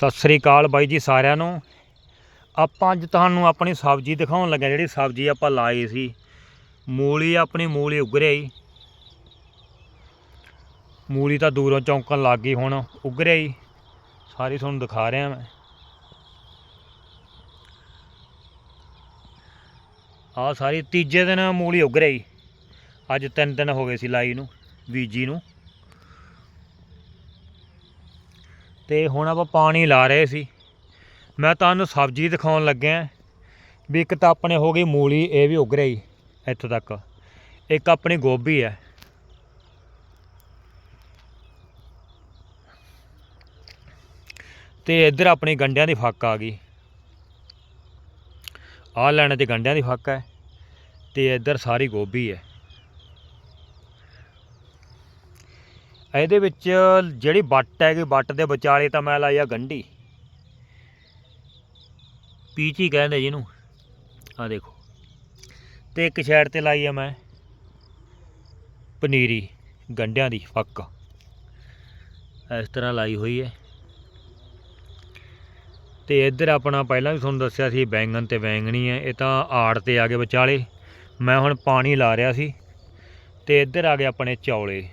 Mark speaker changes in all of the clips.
Speaker 1: ਸਤਿ ਸ੍ਰੀ ਅਕਾਲ ਬਾਈ ਜੀ ਸਾਰਿਆਂ ਨੂੰ। ਆਪਾਂ ਅੱਜ ਤੁਹਾਨੂੰ ਆਪਣੀ ਸਬਜ਼ੀ ਦਿਖਾਉਣ ਲੱਗੇ ਜਿਹੜੀ ਸਬਜ਼ੀ ਆਪਾਂ ਲਾਈ ਸੀ, ਮੂਲੀ ਆਪਣੀ ਮੂਲੀ ਉੱਗ ਰਹੀ ਮੂਲੀ ਤਾਂ ਦੂਰੋਂ ਚੌਂਕਣ ਲੱਗ ਗਈ ਹੁਣ ਉੱਗ ਰਹੀ ਸਾਰੀ ਤੁਹਾਨੂੰ ਦਿਖਾ ਰਿਹਾ ਮੈਂ। ਆਹ ਸਾਰੀ ਤੀਜੇ ਦਿਨ ਮੂਲੀ ਉੱਗ ਰਹੀ ਅੱਜ ਤਿੰਨ ਦਿਨ ਹੋ ਗਏ ਸੀ ਲਾਈ ਨੂੰ, ਬੀਜੀ ਨੂੰ। ਤੇ ਹੁਣ ਆਪਾਂ ਪਾਣੀ ਲਾ ਰਹੇ ਸੀ। ਮੈਂ ਤੁਹਾਨੂੰ ਸਬਜ਼ੀ ਦਿਖਾਉਣ ਲੱਗਿਆ। ਵੀ ਇੱਕ ਤਾਂ ਆਪਣੇ ਹੋ ਗਈ ਮੂਲੀ, ਇਹ ਵੀ ਉੱਗ ਰਹੀ ਇੱਥੋਂ ਤੱਕ। ਇੱਕ ਆਪਣੀ ਗੋਭੀ ਹੈ। ਤੇ ਇੱਧਰ ਆਪਣੀ ਗੰਡਿਆਂ ਦੀ ਫੱਕ ਆ ਗਈ। ਆਹ ਲੈਣ 'ਚ ਗੰਡਿਆਂ ਦੀ ਫੱਕ ਹੈ ਤੇ ਇੱਧਰ ਸਾਰੀ ਗੋਭੀ ਹੈ। ਇਹਦੇ ਵਿੱਚ ਜਿਹੜੀ ਵੱਟ ਹੈਗੀ, ਵੱਟ ਦੇ ਵਿਚਾਲੇ ਤਾਂ ਮੈਂ ਲਾਈ ਆ ਗੰਢੀ। ਪੀਚੀ ਕਹਿੰਦੇ ਜਿਹਨੂੰ। ਆ ਦੇਖੋ। ਤੇ ਇੱਕ ਸਾਈਡ ਤੇ ਲਾਈ ਆ ਮੈਂ ਪਨੀਰੀ, ਗੰਢਿਆਂ ਦੀ ਫੱਕ। ਇਸ ਤਰ੍ਹਾਂ ਲਾਈ ਹੋਈ ਹੈ। ਤੇ ਇੱਧਰ ਆਪਣਾ ਪਹਿਲਾਂ ਵੀ ਤੁਹਾਨੂੰ ਦੱਸਿਆ ਸੀ, ਬੈਂਗਣ ਤੇ ਬੈਂਗਣੀ ਹੈ। ਇਹ ਤਾਂ ਆੜ ਤੇ ਆ ਗਏ ਵਿਚਾਲੇ। ਮੈਂ ਹੁਣ ਪਾਣੀ ਲਾ ਰਿਹਾ ਸੀ। ਤੇ ਇੱਧਰ ਆ ਗਏ ਆਪਣੇ ਚੌਲੇ।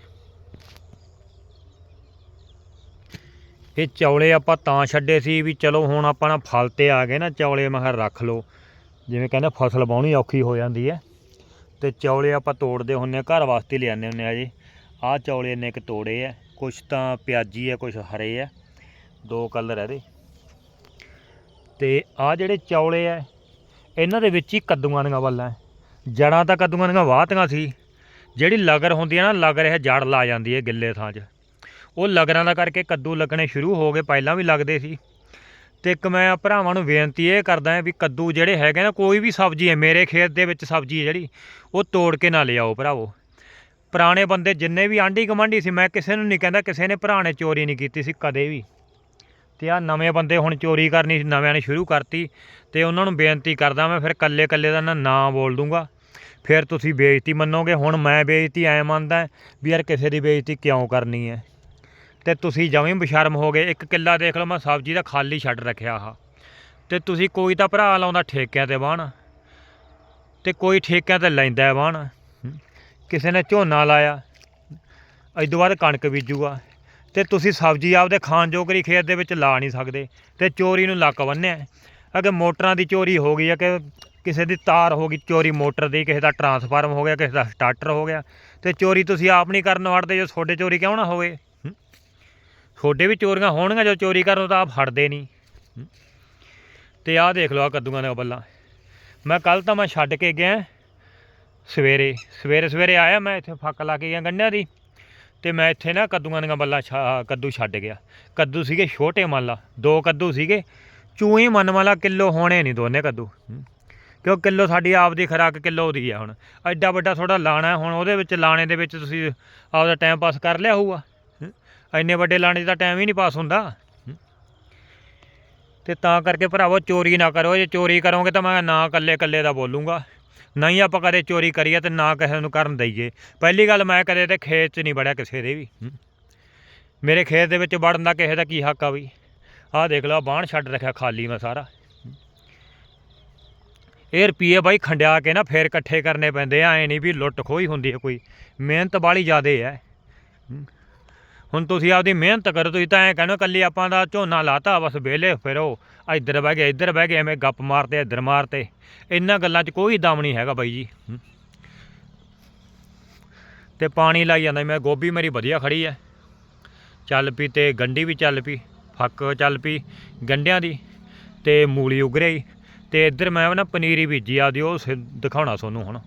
Speaker 1: ਇਹ ਚੌਲੇ ਆਪਾਂ ਤਾਂ ਛੱਡੇ ਸੀ ਵੀ ਚਲੋ ਹੁਣ ਆਪਾਂ ਨਾ ਫਲ ਤੇ ਆ ਗਏ ਨਾ ਚੌਲੇ, ਮੈਂ ਕਿਹਾ ਰੱਖ ਲਓ। ਜਿਵੇਂ ਕਹਿੰਦੇ ਫਸਲ ਬਾਉਣੀ ਔਖੀ ਹੋ ਜਾਂਦੀ ਹੈ। ਤੇ ਚੌਲੇ ਆਪਾਂ ਤੋੜਦੇ ਹੁੰਨੇ ਆ ਘਰ ਵਾਸਤੇ ਲਿਆਉਂਦੇ ਹੁੰਨੇ ਆ ਜੀ। ਆਹ ਚੌਲੇ ਇੰਨੇ ਇੱਕ ਤੋੜੇ ਆ, ਕੁਛ ਤਾਂ ਪਿਆਜੀ ਆ, ਕੁਛ ਹਰੇ ਆ, ਦੋ ਕਲਰ ਇਹਦੇ। ਤੇ ਆਹ ਜਿਹੜੇ ਚੌਲੇ ਆ, ਇਹਨਾਂ ਦੇ ਵਿੱਚ ਹੀ ਕੱਦੂਆਂ ਦੀਆਂ ਵੱਲਾਂ ਜੜਾਂ ਤਾਂ ਕੱਦੂਆਂ ਦੀਆਂ ਵਾਹਤੀਆਂ ਸੀ। ਜਿਹੜੀ ਲਗਰ ਹੁੰਦੀ ਹੈ ਨਾ, ਲਗਰ ਇਹ ਜੜ ਲਾ ਜਾਂਦੀ ਹੈ ਗਿੱਲੇ ਥਾਂ 'ਚ। ਉਹ ਲਗਰਾਂ ਦਾ ਕਰਕੇ ਕੱਦੂ ਲੱਗਣੇ ਸ਼ੁਰੂ ਹੋ ਗਏ, ਪਹਿਲਾਂ ਵੀ ਲੱਗਦੇ ਸੀ। ਤੇ ਇੱਕ ਮੈਂ ਭਰਾਵਾਂ ਨੂੰ ਬੇਨਤੀ ਇਹ ਕਰਦਾ ਹਾਂ ਵੀ ਕੱਦੂ ਜਿਹੜੇ ਹੈਗੇ ਨਾ, ਕੋਈ ਵੀ ਸਬਜ਼ੀ ਹੈ, ਮੇਰੇ ਖੇਤ ਦੇ ਵਿੱਚ ਸਬਜ਼ੀ ਹੈ ਜਿਹੜੀ, ਉਹ ਤੋੜ ਕੇ ਨਾ ਲਿਆਓ ਭਰਾਵੋ। ਪੁਰਾਣੇ ਬੰਦੇ ਜਿੰਨੇ ਵੀ ਆਂਢੀ ਗੁਆਂਢੀ ਸੀ, ਮੈਂ ਕਿਸੇ ਨੂੰ ਨਹੀਂ ਕਹਿੰਦਾ, ਕਿਸੇ ਨੇ ਭਰਾ ਨੇ ਚੋਰੀ ਨਹੀਂ ਕੀਤੀ ਸੀ ਕਦੇ ਵੀ। ਤੇ ਆ ਨਵੇਂ ਬੰਦੇ ਹੁਣ ਚੋਰੀ ਕਰਨੀ, ਨਵਿਆਂ ਨੇ ਸ਼ੁਰੂ ਕਰਤੀ, ਤੇ ਉਹਨਾਂ ਨੂੰ ਬੇਨਤੀ ਕਰਦਾ ਮੈਂ ਫਿਰ ਕੱਲੇ ਕੱਲੇ ਦਾ ਨਾ ਨਾਂ ਬੋਲ ਦੂੰਗਾ। ਫਿਰ ਤੁਸੀਂ ਬੇਇੱਜ਼ਤੀ ਮੰਨੋਗੇ, ਹੁਣ ਮੈਂ ਬੇਇੱਜ਼ਤੀ ਐ ਮੰਨਦਾ ਵੀ ਯਾਰ ਕਿਸੇ ਦੀ ਬੇਇੱਜ਼ਤੀ ਕਿਉਂ ਕਰਨੀ ਹੈ? ਤੇ ਤੁਸੀਂ ਜਵੇਂ ਬਸ਼ਰਮ ਹੋ ਗਏ। ਇੱਕ ਕਿੱਲਾ ਦੇਖ ਲਓ, ਮੈਂ ਸਬਜ਼ੀ ਦਾ ਖਾਲੀ ਛੱਡ ਰੱਖਿਆ ਆਹ ਤੇ ਤੁਸੀਂ ਕੋਈ ਤਾਂ ਭਰਾ ਲਾਉਂਦਾ ਠੇਕਿਆਂ ਤੇ ਬਾਣ ਤੇ ਕੋਈ ਠੇਕਿਆਂ ਤੇ ਲੈਂਦਾ ਬਾਣ ਕਿਸੇ ਨੇ ਝੋਨਾ ਲਾਇਆ ਇਦੋਂ ਬਾਅਦ ਕਣਕ ਬੀਜੂਗਾ। ਤੇ ਤੁਸੀਂ ਸਬਜ਼ੀ ਆਪਦੇ ਖਾਣ ਜੋਗਰੀ ਖੇਤ ਦੇ ਵਿੱਚ ਲਾ ਨਹੀਂ ਸਕਦੇ, ਤੇ ਚੋਰੀ ਨੂੰ ਲੱਕ ਬੰਨਿਆ। ਅਗੇ ਮੋਟਰਾਂ ਦੀ ਚੋਰੀ ਹੋ ਗਈ ਹੈ ਕਿ ਕਿਸੇ ਦੀ ਤਾਰ ਹੋ ਗਈ, ਚੋਰੀ ਮੋਟਰ ਦੀ, ਕਿਸੇ ਦਾ ਟਰਾਂਸਫਾਰਮ ਹੋ ਗਿਆ, ਕਿਸੇ ਦਾ ਸਟਾਰਟਰ ਹੋ ਗਿਆ, ਤੇ ਚੋਰੀ ਤੁਸੀਂ ਆਪ ਨਹੀਂ ਕਰਨ ਵੜਦੇ ਜੋ ਤੁਹਾਡੇ ਚੋਰੀ ਕਿਉਂ ਨਾ ਹੋਵੇ? ਤੁਹਾਡੇ ਵੀ ਚੋਰੀਆਂ ਹੋਣਗੀਆਂ ਜੋ ਚੋਰੀ ਕਰਨ ਤਾਂ ਆਪ ਫੜਦੇ ਨਹੀਂ। ਹੂੰ? ਤੇ ਆਹ ਦੇਖ ਲਓ ਆ ਕੱਦੂਆਂ ਦੀਆਂ ਬੱਲਾਂ। ਮੈਂ ਕੱਲ ਤਾਂ ਮੈਂ ਛੱਡ ਕੇ ਗਿਆ, ਸਵੇਰੇ ਸਵੇਰੇ ਸਵੇਰੇ ਆਇਆ ਮੈਂ ਇੱਥੇ ਫੱਕ ਲਾ ਕੇ ਗਿਆ ਗੰਢਿਆਂ ਦੀ। ਤੇ ਮੈਂ ਇੱਥੇ ਨਾ ਕੱਦੂਆਂ ਦੀਆਂ ਬੱਲਾਂ ਛਾ- ਕੱਦੂ ਛੱਡ ਗਿਆ। ਕੱਦੂ ਸੀਗੇ ਛੋਟੇ ਮੰਨ ਲਾ, ਦੋ ਕੱਦੂ ਸੀਗੇ। ਚੂਹੀ ਮੰਨ ਵਾਲਾ ਕਿਲੋ ਹੋਣੇ ਨਹੀਂ ਦੋਨੇ ਕੱਦੂ। ਕਿਉਂ ਕਿਲੋ ਸਾਡੀ ਆਪ ਦੀ ਖਰਾਕ ਕਿਲੋ ਦੀ ਆ ਹੁਣ। ਐਡਾ ਵੱਡਾ ਥੋੜਾ ਲਾਣਾ ਹੁਣ ਉਹਦੇ ਵਿੱਚ, ਲਾਣੇ ਦੇ ਵਿੱਚ ਤੁਸੀਂ ਆਪਦਾ ਟਾਈਮ ਪਾਸ ਕਰ ਲਿਆ ਹੋਊਗਾ। ਹੂੰ। ਇੰਨੇ ਵੱਡੇ ਲਾਣੇ 'ਚ ਤਾਂ ਟਾਈਮ ਹੀ ਨਹੀਂ ਪਾਸ ਹੁੰਦਾ। ਹੂੰ। ਤੇ ਤਾਂ ਕਰਕੇ ਭਰਾਵੋ ਚੋਰੀ ਨਾ ਕਰੋ, ਜੇ ਚੋਰੀ ਕਰੋਗੇ ਤਾਂ ਮੈਂ ਨਾ ਕੱਲੇ ਕੱਲੇ ਦਾ ਬੋਲੂੰਗਾ। ਨਹੀਂ ਆਪਾਂ ਕਦੇ ਚੋਰੀ ਕਰੀਏ ਤੇ ਨਾ ਕਿਸੇ ਨੂੰ ਕਰਨ ਦਈਏ। ਪਹਿਲੀ ਗੱਲ ਮੈਂ ਕਦੇ ਤੇ ਖੇਤ 'ਚ ਨਹੀਂ ਵੜਿਆ ਕਿਸੇ ਦੇ ਵੀ। ਮੇਰੇ ਖੇਤ ਦੇ ਵਿੱਚ ਵੜਨ ਦਾ ਕਿਸੇ ਦਾ ਕੀ ਹੱਕ ਆ ਵੀ? ਆਹ ਦੇਖ ਲਓ ਬਾਣ ਛੱਡ ਰੱਖਿਆ ਖਾਲੀ ਮੈਂ ਸਾਰਾ। ਇਹ ਰੁਪਈਏ ਬਾਈ ਖੰਡਿਆ ਕੇ ਨਾ ਫੇਰ ਇਕੱਠੇ ਕਰਨੇ ਪੈਂਦੇ ਆ, ਐ ਨਹੀਂ ਵੀ ਲੁੱਟ ਖੋਈ ਹੁੰਦੀ ਹੈ ਕੋਈ। ਮਿਹਨਤ ਵਾਲੀ ਜ਼ਿਆਦੇ ਹੈ ਹੁਣ ਤੁਸੀਂ ਆਪਦੀ ਮਿਹਨਤ ਕਰੋ, ਤੁਸੀਂ ਤਾਂ ਐ ਕਹਿੰਦੇ ਹੋ ਕੱਲੀ ਆਪਾਂ ਦਾ ਝੋਨਾ ਲਾਤਾ, ਬਸ ਵਿਹਲੇ ਫਿਰੋ ਇੱਧਰ ਬਹਿ ਗਏ, ਇੱਧਰ ਬਹਿ ਗਏ, ਐਵੇਂ ਗੱਪ ਮਾਰਤੇ, ਇੱਧਰ ਮਾਰਤੇ। ਇਹਨਾਂ ਗੱਲਾਂ 'ਚ ਕੋਈ ਦਮ ਨਹੀਂ ਹੈਗਾ ਬਾਈ ਜੀ। ਹੂੰ। ਤੇ ਪਾਣੀ ਲਾਈ ਜਾਂਦਾ, ਮੈਂ ਗੋਭੀ ਮੇਰੀ ਵਧੀਆ ਖੜੀ ਐ। ਚੱਲ ਪਈ ਤੇ ਗੰਢੀ ਵੀ ਚੱਲ ਪਈ, ਫੱਕ ਚੱਲ ਪਈ ਗੰਢਿਆਂ ਦੀ ਤੇ ਮੂਲੀ ਉਗ ਰਹੀ ਤੇ ਇੱਧਰ ਮੈਂ ਨਾ ਪਨੀਰੀ ਬੀਜੀ ਆਦੀ ਉਹ ਸਿ- ਦਿਖਾਉਣਾ ਤੁਹਾਨੂੰ ਹੁਣ।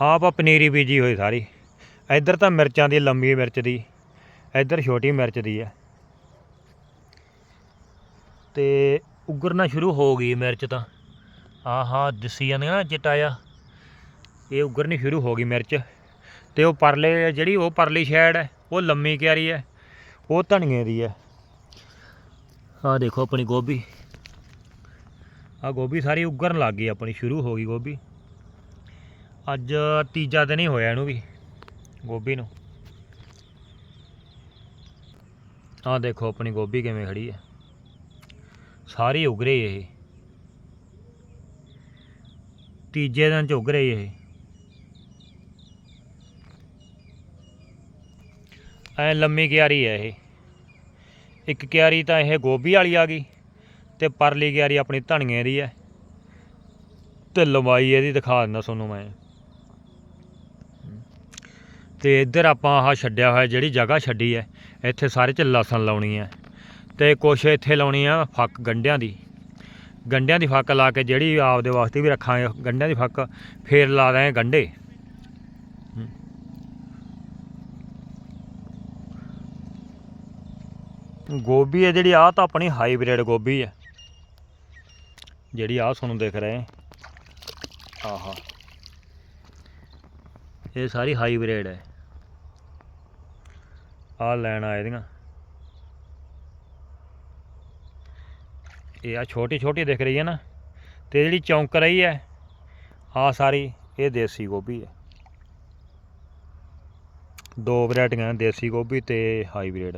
Speaker 1: ਆਪ ਆ ਪਨੀਰੀ ਬੀਜੀ ਹੋਈ ਸਾਰੀ। ਇੱਧਰ ਤਾਂ ਮਿਰਚਾਂ ਦੀ, ਲੰਮੀ ਮਿਰਚ ਦੀ। ਇੱਧਰ ਛੋਟੀ ਮਿਰਚ ਦੀ ਹੈ ਤੇ ਉਗਰਨਾ ਸ਼ੁਰੂ ਹੋ ਗਈ ਮਿਰਚ ਤਾਂ। ਆਹਾ, ਦਿਸੀ ਜਾਂਦੀਆਂ ਨਾ ਚਿੱਟਾ ਜਿਹਾ। ਇਹ ਉਗਰਨੀ ਸ਼ੁਰੂ ਹੋ ਗਈ ਮਿਰਚ। ਤੇ ਉਹ ਪਰਲੇ, ਜਿਹੜੀ ਉਹ ਪਰਲੀ ਸ਼ੈਡ ਹੈ ਉਹ ਲੰਮੀ ਕਿਆਰੀ ਹੈ ਉਹ ਧਨੀਏ ਦੀ ਹੈ ਆਹ ਦੇਖੋ ਆਪਣੀ ਗੋਭੀ। ਆ ਗੋਭੀ ਸਾਰੀ ਉਗਰਨ ਲੱਗ ਗਈ ਆਪਣੀ, ਸ਼ੁਰੂ ਹੋ ਗਈ ਗੋਭੀ। ਅੱਜ ਤੀਜਾ ਦਿਨ ਹੀ ਹੋਇਆ ਇਹਨੂੰ ਵੀ, ਗੋਭੀ ਨੂੰ। ਆਹ ਦੇਖੋ ਆਪਣੀ ਗੋਭੀ ਕਿਵੇਂ ਖੜੀ ਹੈ। ਸਾਰੀ ਉਗ ਰਹੀ ਇਹ। ਤੀਜੇ ਦਿਨ ਚ ਉਗ ਰਹੀ ਇਹ। ਐ ਲੰਮੀ ਕਿਆਰੀ ਹੈ ਇਹ। ਇੱਕ ਕਿਆਰੀ ਤਾਂ ਇਹ ਗੋਭੀ ਵਾਲੀ ਆ ਗਈ ਤੇ ਪਰਲੀ ਕਿਆਰੀ ਆਪਣੀ ਧਨੀਏ ਦੀ ਹੈ। ਤੇ ਲੰਬਾਈ ਇਹਦੀ ਦਿਖਾ ਦਿੰਦਾ ਤੁਹਾਨੂੰ ਮੈਂ। ਤੇ ਇੱਧਰ ਆਪਾਂ ਆਹ ਛੱਡਿਆ ਹੋਇਆ ਜਿਹੜੀ ਜਗ੍ਹਾ ਛੱਡੀ ਹੈ ਇੱਥੇ ਸਾਰੇ ਚ ਲਸਣ ਲਾਉਣੀ ਹੈ ਤੇ ਕੁਛ ਇੱਥੇ ਲਾਉਣੀ ਆ ਫੱਕ ਗੰਡਿਆਂ ਦੀ। ਗੰਡਿਆਂ ਦੀ ਫੱਕ ਲਾ ਕੇ ਜਿਹੜੀ ਆਪਦੇ ਵਾਸਤੇ ਵੀ ਰੱਖਾਂਗੇ, ਗੰਡਿਆਂ ਦੀ ਫੱਕ ਫੇਰ ਲਾ ਦਾਂਗੇ ਗੰਡੇ। ਗੋਭੀ ਹੈ ਜਿਹੜੀ ਆ ਤਾਂ ਆਪਣੀ ਹਾਈਬ੍ਰਿਡ ਗੋਭੀ ਹੈ ਜਿਹੜੀ ਆ ਤੁਹਾਨੂੰ ਦਿਖ ਰਹੇ ਆਹਾ। ਇਹ ਸਾਰੀ ਹਾਈਬ੍ਰਿਡ ਹੈ ਆ ਲੈਣ ਆਏ ਦੀਆਂ। ਇਹ ਆ ਛੋਟੀ ਛੋਟੀ ਦਿਖ ਰਹੀ ਹੈ ਨਾ। ਤੇ ਜਿਹੜੀ ਚੌਂਕ ਰਹੀ ਹੈ, ਆ ਸਾਰੀ ਇਹ ਦੇਸੀ ਗੋਭੀ ਹੈ। ਦੋ ਵੈਰਾਈਟੀਆਂ ਦੇਸੀ ਗੋਭੀ ਤੇ ਹਾਈਬ੍ਰਿਡ।